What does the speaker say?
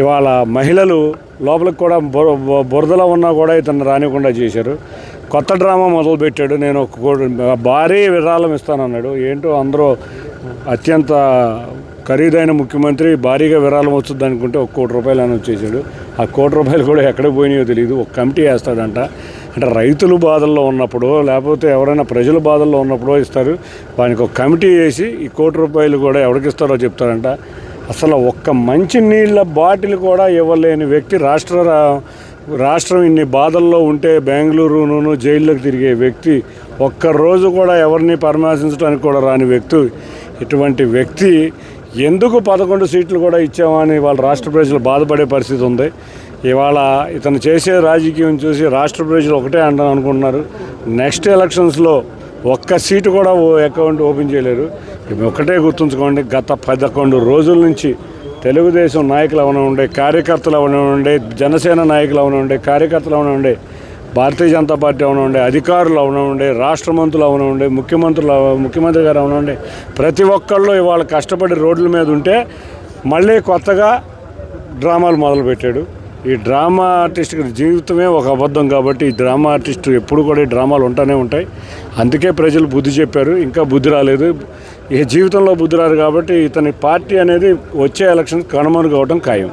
ఇవాళ మహిళలు లోపలికి కూడా బురదలో ఉన్నా కూడా ఇతను రానివ్వకుండా చేశారు. కొత్త డ్రామా మొదలుపెట్టాడు. నేను ఒక కోటి భారీ విరాళం ఇస్తానన్నాడు. ఏంటో అందరూ అత్యంత ఖరీదైన ముఖ్యమంత్రి భారీగా విరాళం వస్తుంది అనుకుంటే ఒక కోటి రూపాయలు అని వచ్చేసాడు ఆ కోటి రూపాయలు కూడా ఎక్కడ పోయినాయో తెలియదు ఒక కమిటీ వేస్తాడంట. అంటే రైతులు బాధల్లో ఉన్నప్పుడు లేకపోతే ఎవరైనా ప్రజలు బాధల్లో ఉన్నప్పుడు ఇస్తారు. వానికి ఒక కమిటీ వేసి ఈ కోటి రూపాయలు కూడా ఎవరికి ఇస్తారో చెప్తారంట. అసలు ఒక్క మంచి నీళ్ళ బాటిల్ కూడా ఇవ్వలేని వ్యక్తి రాష్ట్ర రా- రాష్ట్రం ఇన్ని బాధల్లో ఉంటే బెంగళూరును జైల్లోకి తిరిగే వ్యక్తి ఒక్కరోజు కూడా ఎవరిని పరామర్శించడానికి కూడా రాని వ్యక్తి ఇటువంటి వ్యక్తి ఎందుకు పదకొండు సీట్లు కూడా ఇచ్చామని వాళ్ళ రాష్ట్ర ప్రజలు బాధపడే పరిస్థితి ఉంది. ఇవాళ ఇతను చేసే రాజకీయం చూసి రాష్ట్ర ప్రజలు ఒకటే అంటాం అనుకుంటున్నారు. నెక్స్ట్ ఎలక్షన్స్లో ఒక్క సీటు కూడా ఓ అకౌంట్ ఓపెన్ చేయలేరు. ఒకటే గుర్తుంచుకోండి గత పదకొండు రోజుల నుంచి తెలుగుదేశం నాయకులు అవనివ్వండి ఉండే కార్యకర్తలు అవనివ్వండి ఉండే జనసేన నాయకులు అవనివ్వండి ఉండే కార్యకర్తలు అవనివ్వండి ఉండే భారతీయ జనతా పార్టీ అవనివ్వండి ఉండే అధికారులు అవనివ్వండి ఉండే రాష్ట్ర మంత్రులు అవనివ్వండి ఉండే ముఖ్యమంత్రులు ముఖ్యమంత్రి గారు అవనివ్వండి ప్రతి ఒక్కళ్ళు ఇవాళ కష్టపడి రోడ్ల మీద ఉంటే మళ్ళీ కొత్తగా డ్రామాలు మొదలుపెట్టాడు. ఈ డ్రామా ఆర్టిస్ట్ జీవితమే ఒక అబద్ధం కాబట్టి ఈ డ్రామా ఆర్టిస్ట్ ఎప్పుడు కూడా ఈ డ్రామాలు ఉంటానే ఉంటాయి. అందుకే ప్రజలు బుద్ధి చెప్పారు ఇంకా బుద్ధి రాలేదు. ఈ జీవితంలో బుద్ధి రాదు కాబట్టి ఇతని పార్టీ అనేది వచ్చే ఎలక్షన్ కనుమరుగవడం ఖాయం.